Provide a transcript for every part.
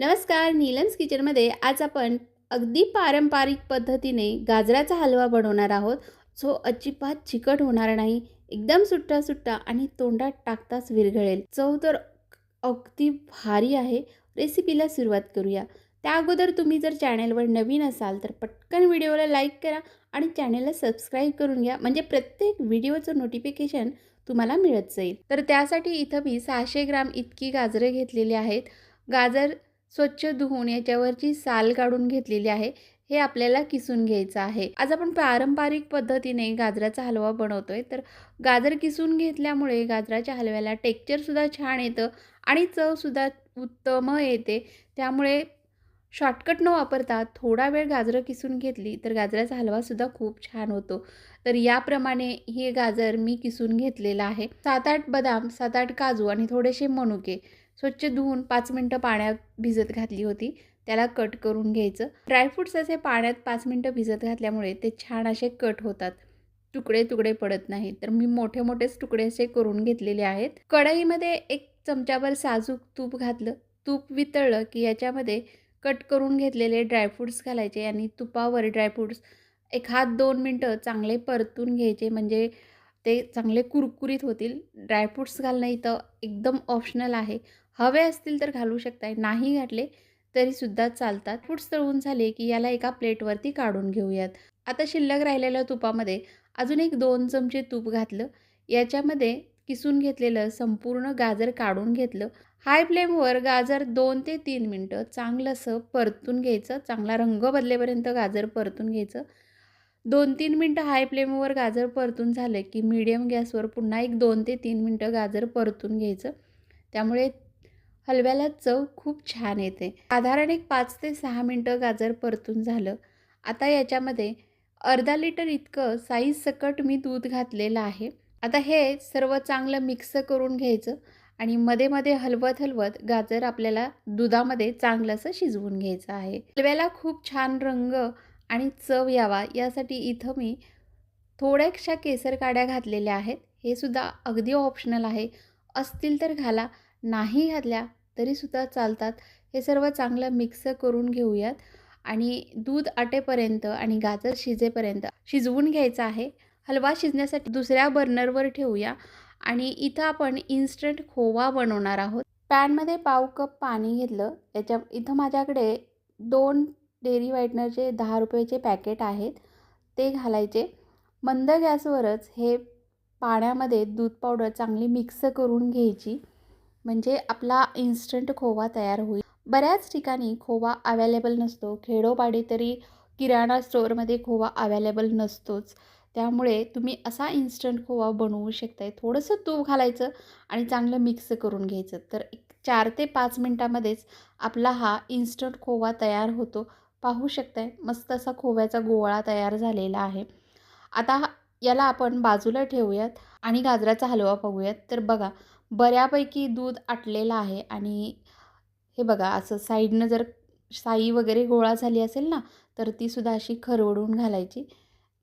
नमस्कार नीलम्स किचनमध्ये आज आपण अगदी पारंपरिक पद्धतीने गाजराचा हलवा बनवणार आहोत. जो अजिबात चिकट होणार नाही एकदम सुट्टा सुट्टा आणि तोंडात टाकताच विरघळेल. चव तर अगदी भारी आहे. रेसिपीला सुरुवात करूया. त्या अगोदर तुम्ही जर चॅनलवर नवीन असाल तर पटकन व्हिडिओला लाईक करा आणि चॅनेलला सबस्क्राईब करून घ्या. म्हणजे प्रत्येक व्हिडिओचं नोटिफिकेशन तुम्हाला मिळत जाईल. तर त्यासाठी इथं मी सहाशे ग्राम इतकी गाजरं घेतलेली आहेत. गाजर स्वच्छ धुवून याच्यावरची साल काढून घेतलेली आहे. हे आपल्याला किसून घ्यायचं आहे. आज आपण पारंपरिक पद्धतीने गाजराचा हलवा बनवतोय. तर गाजर किसून घेतल्यामुळे गाजराच्या हलव्याला टेक्चरसुद्धा छान येतं आणि चवसुद्धा उत्तम येते. त्यामुळे शॉर्टकट न वापरता थोडा वेळ गाजरं किसून घेतली तर गाजराचा हलवासुद्धा खूप छान होतो. तर याप्रमाणे हे गाजर मी किसून घेतलेलं आहे. सात आठ बदाम सात आठ काजू आणि थोडेसे मनुके. स्वच्छ धुवून पाच मिनटं पाण्यात भिजत घातली होती. त्याला कट करून घ्यायचं. ड्रायफ्रूट्स असे पाण्यात पाच मिनटं भिजत घातल्यामुळे ते छान असे कट होतात. तुकडे तुकडे पडत नाही तर मी मोठे मोठेच तुकडे असे करून घेतलेले आहेत. कढईमध्ये एक चमच्यावर साजूक तूप घातलं. तूप वितळलं की याच्यामध्ये कट करून घेतलेले ड्रायफ्रूट्स घालायचे आणि तुपावर ड्रायफ्रूट्स एक हात दोन मिनटं चांगले परतून घ्यायचे. म्हणजे ते चांगले कुरकुरीत होतील. ड्रायफ्रूट्स घालणं इथं एकदम ऑप्शनल आहे. हवे असतील तर घालू शकताय नाही घातले तरीसुद्धा चालतात. फ्रूट्स तळून झाले की याला एका प्लेटवरती काढून घेऊयात. आता शिल्लक राहिलेल्या तुपामध्ये अजून एक दोन चमचे तूप घातलं. याच्यामध्ये किसून घेतलेलं संपूर्ण गाजर काढून घेतलं. हाय फ्लेमवर गाजर दोन ते तीन मिनटं चांगलंसं परतून घ्यायचं. चांगला रंग बदलेपर्यंत गाजर परतून घ्यायचं. दोन तीन मिनटं हाय फ्लेमवर गाजर परतून झालं की मीडियम गॅसवर पुन्हा एक दोन ते तीन मिनटं गाजर परतून घ्यायचं. त्यामुळे हलव्याला चव खूप छान येते. साधारण एक पाच ते सहा मिनटं गाजर परतून झालं. आता याच्यामध्ये अर्धा लिटर इतकं साईज सकट मी दूध घातलेलं आहे. आता हे सर्व चांगलं मिक्स करून घ्यायचं आणि मध्ये मध्ये हलवत हलवत गाजर आपल्याला दुधामध्ये चांगलंसं शिजवून घ्यायचं आहे. हलव्याला खूप छान रंग आणि चव यावा यासाठी इथं मी थोड्याशा केसर काड्या घातलेल्या आहेत. हे सुद्धा अगदी ऑप्शनल आहे. असतील तर घाला नाही घातल्या तरीसुद्धा चालतात. हे सर्व चांगलं मिक्स करून घेऊयात. आणि दूध आटेपर्यंत आणि गाजर शिजेपर्यंत शिजवून घ्यायचं आहे. हलवा शिजण्यासाठी दुसऱ्या बर्नरवर ठेवूया. आणि इथं आपण इन्स्टंट खोवा बनवणार आहोत. पॅनमध्ये पाव कप पाणी घेतलं. याच्या इथं माझ्याकडे दोन डेअरी व्हाईटनरचे दहा रुपयाचे पॅकेट आहेत ते घालायचे. मंद गॅसवरच हे पाण्यामध्ये दूध पावडर चांगली मिक्स करून घ्यायची म्हणजे आपला इन्स्टंट खोवा तयार होईल. बऱ्याच ठिकाणी खोवा अवेलेबल नसतो. खेडोपाडी तरी किराणा स्टोअरमध्ये खोवा अवेलेबल नसतोच. त्यामुळे तुम्ही असा इन्स्टंट खोवा बनवू शकताय. थोडंसं तूप घालायचं आणि चांगलं मिक्स करून घ्यायचं. तर एक चार ते पाच मिनटामध्येच आपला हा इन्स्टंट खोवा तयार होतो. पाहू शकताय. मस्त असा खोव्याचा गोळा तयार झालेला आहे. आता याला आपण बाजूला ठेवूयात आणि गाजराचा हलवा पाहूयात. तर बघा बऱ्यापैकी दूध आटलेलं आहे आणि हे बघा असं साईडनं जर साई वगैरे गोळा झाली असेल ना तर तीसुद्धा अशी खरवडून घालायची.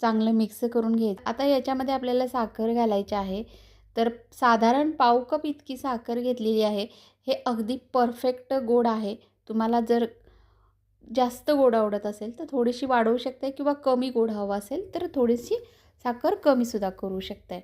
चांगलं मिक्स करून घ्यायचं. आता याच्यामध्ये आपल्याला साखर घालायची आहे. तर साधारण पाव कप इतकी साखर घेतलेली आहे. हे अगदी परफेक्ट गोड आहे. तुम्हाला जर जास्त गोड आवडत असेल तर थोडीशी वाढवू शकताय किंवा कमी गोड हवं असेल तर थोडीशी साखर कमीसुद्धा करू शकताय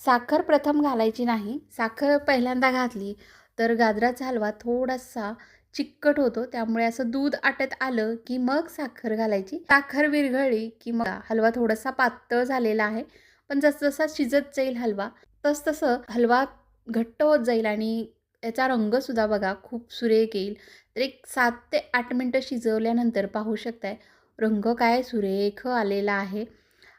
साखर प्रथम घालायची नाही. साखर पहिल्यांदा घातली तर गाजराचा हलवा थोडासा चिकट होतो. त्यामुळे असं दूध आटत आलं की मग साखर घालायची. साखर विरघळली की मग हलवा थोडासा पातळ झालेला आहे. पण जसजसा शिजत जाईल हलवा तसतसं हलवा घट्ट होत जाईल आणि याचा रंगसुद्धा बघा खूप सुरेख येईल. तर एक सात ते आठ मिनटं शिजवल्यानंतर पाहू शकताय रंग काय सुरेख आलेला आहे.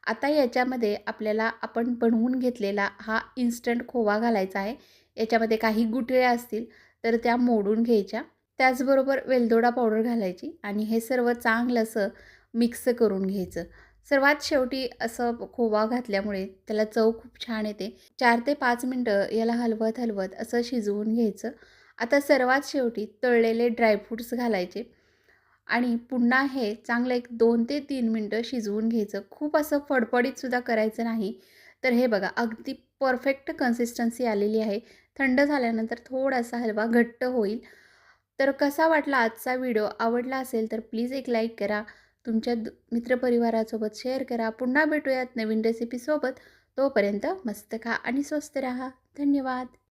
आता याच्यामध्ये आपल्याला आपण बनवून घेतलेला हा इन्स्टंट खोवा घालायचा आहे. याच्यामध्ये काही गुठळ्या असतील तर त्या मोडून घ्यायच्या. त्याचबरोबर वेलदोडा पावडर घालायची आणि हे सर्व चांगलं असं मिक्स करून घ्यायचं. सर्वात शेवटी असं खोवा घातल्यामुळे त्याला चव खूप छान येते. चार ते पाच मिनटं याला हलवत हलवत असं शिजवून घ्यायचं. आता सर्वात शेवटी तळलेले ड्रायफ्रूट्स घालायचे. आणि पुन्हा हे चांगलं एक दोन ते तीन मिनटं शिजवून घ्यायचं. खूप असं फडफडीतसुद्धा करायचं नाही. तर हे बघा अगदी परफेक्ट कन्सिस्टन्सी आलेली आहे. थंड झाल्यानंतर थोडासा हलवा घट्ट होईल. तर कसा वाटला आजचा व्हिडिओ? आवडला असेल तर प्लीज एक लाईक करा. तुमच्या मित्रपरिवारासोबत शेअर करा. पुन्हा भेटूयात नवीन रेसिपीसोबत तोपर्यंत मस्त खा आणि स्वस्त राहा. धन्यवाद.